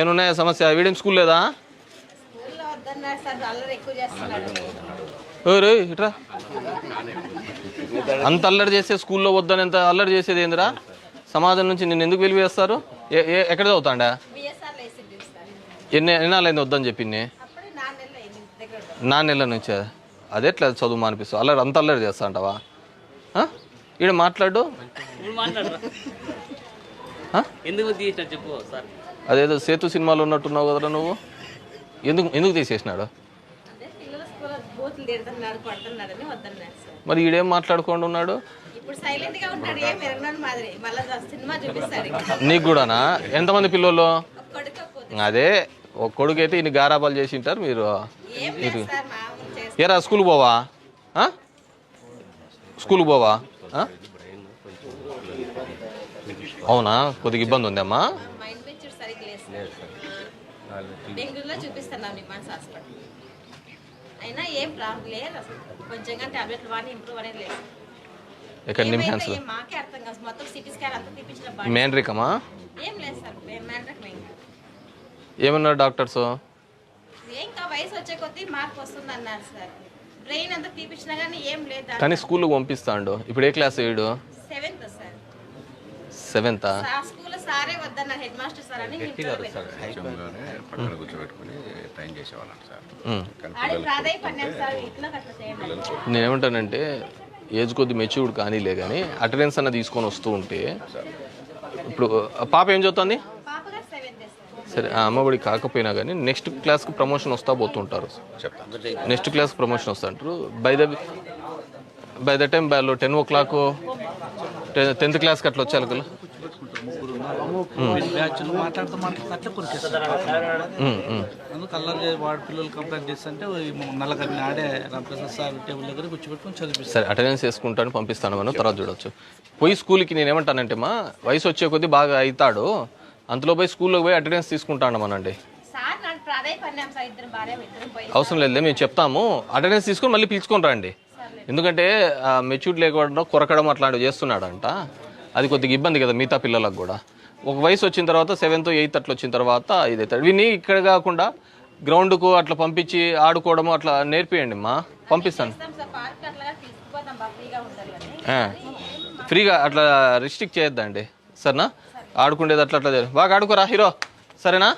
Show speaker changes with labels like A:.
A: ఏమున్నాయా సమస్య? వీడియం స్కూల్ లేదా? ఇట్రా. అంత అల్లరి చేసే స్కూల్లో వద్దని ఎంత అల్లరి చేసేది ఏందిరా? సమాజం నుంచి నిన్ను ఎందుకు వెలివేస్తారు? ఎక్కడ చదువుతాండా? ఎన్ని ఎన్నాళ్ళైంది వద్దని చెప్పింది నా నెల నుంచి. అదే ఎట్లా చదువు మానిపిస్తావు. అల్లరి అంత అల్లరి చేస్తా అంటావా ఈడ మాట్లాడు.
B: ఎందుకు తీసిన చెప్పు సార్
A: అదేదో సేతు సినిమాలో ఉన్నట్టున్నావు కదరా నువ్వు? ఎందుకు ఎందుకు తీసేసినాడు? మరి ఈడేం మాట్లాడుకుండా ఉన్నాడు
C: ఇప్పుడు సైలెంట్గా ఉంటాడు ఏం ఎరగనోని మాదిరి. మళ్ళీ సినిమా చూపిస్తాడు ఇంకా.
A: నీకు కూడానా? ఎంతమంది పిల్లలు. అదే ఒక కొడుకు అయితే ఇన్ని గారాబాలు చేసి ఉంటారు మీరు ఏరా స్కూల్ పోవా? స్కూల్ పోవా? అవునా? కొద్దిగా ఇబ్బంది ఉందమ్మా.
C: మైండ్ పిక్చర్ సరిగ్గా లేదు సార్. బెంగళూరులో చూపిస్తున్నాం నిమాన్స్ హాస్పిటల్. అయినా ఏం ప్రాబ్లం లేదు అసలు. కొంచెంగా టాబ్లెట్లు వాడి ఇంప్రూవ్ అనేది లేదు.
A: నిమ్హాన్స్
C: మాకే అర్థం కాదు. మొత్తం సిటీ స్కాన్ అంతా తీపించిన బాడీ.
A: మేనరికమా
C: ఏం లేదు సార్.
A: ఏమన్నారు డాక్టర్స్?
C: ఏం కా వయసు వచ్చే కొద్దీ మార్పు వస్తుంది అన్నారు సార్. బ్రెయిన్ అంతా తీపించినా కానీ ఏం లేదు
A: కానీ స్కూల్కి పంపిస్తాండు. ఇప్పుడు ఏ క్లాస్ ఏడు
C: సెవెంత్ సార్
A: సెవెంతా
C: ఆ స్కూల్ సారే వద్దన్నారు హెడ్ మాస్టర్ సార్ అని ఇంట్లో పెట్టారు.
D: పక్కన కూర్చోబెట్టుకుని చేసేవాళ్ళం సార్.
C: చేయండి
A: నేనేమంటానంటే ఏజ్ కొద్ది మెచ్యూర్డ్ కానీలే కానీ అటెండెన్స్ అన్న తీసుకొని వస్తూ ఉంటే ఇప్పుడు పాప ఏం చదువుతుంది?
C: Seventh sir.
A: సరే ఆ అమ్మఒడి కాకపోయినా కానీ నెక్స్ట్ క్లాస్కి ప్రమోషన్ వస్తా పోతుంటారు. నెక్స్ట్ క్లాస్ ప్రమోషన్ వస్తుంటారు by the by the time వాళ్ళు టెన్ ఓ క్లాక్ టెన్త్ క్లాస్కి అట్లా వచ్చారు కదా
E: బ్యాచ్లు మాట్లాడుతూ మాట్లాడుతూ అట్లా కొరికేస్తారు.
A: ఉమ్, ఉమ్.
E: అందుకు అల్లరి వాడి పిల్లలు కంప్లైంట్ చేస్తుంటే ఆడే రామప్రసాద్ సార్ టేబుల్ దగ్గర కూర్చోబెట్టుకుని చదివిస్తారు
A: సరే అటెండెన్స్ వేసుకుంటాను పంపిస్తాను మనం తర్వాత చూడొచ్చు. పోయి స్కూల్కి నేను ఏమంటానంటే మా వయసు వచ్చే కొద్దీ బాగా అవుతాడు అంతలో పోయి స్కూల్లోకి పోయి అటెండెన్స్ తీసుకుంటాను మనండి. అవసరం లేదు మేము చెప్తాము. అటెండెన్స్ తీసుకొని మళ్ళీ పిలుచుకొని రండి. ఎందుకంటే మెచ్యూర్డ్ లేకుండా కొరకడం అట్లాంటివి చేస్తున్నాడంట. అది కొద్దిగా ఇబ్బంది కదా మిగతా పిల్లలకు కూడా. ఒక వయసు వచ్చిన తర్వాత సెవెంత్ ఎయిత్ అట్లా వచ్చిన తర్వాత ఇదవుతాడు విని ఇక్కడ కాకుండా గ్రౌండ్కు అట్లా పంపించి ఆడుకోవడము అట్లా నేర్పియండి మా పంపిస్తాను.
C: ఫ్రీగా
A: అట్లా రిస్ట్రిక్ట్ చేయొద్దండి. సరేనా? ఆడుకునేది అట్లా అట్లా. బాగా ఆడుకోరా హీరో. సరేనా?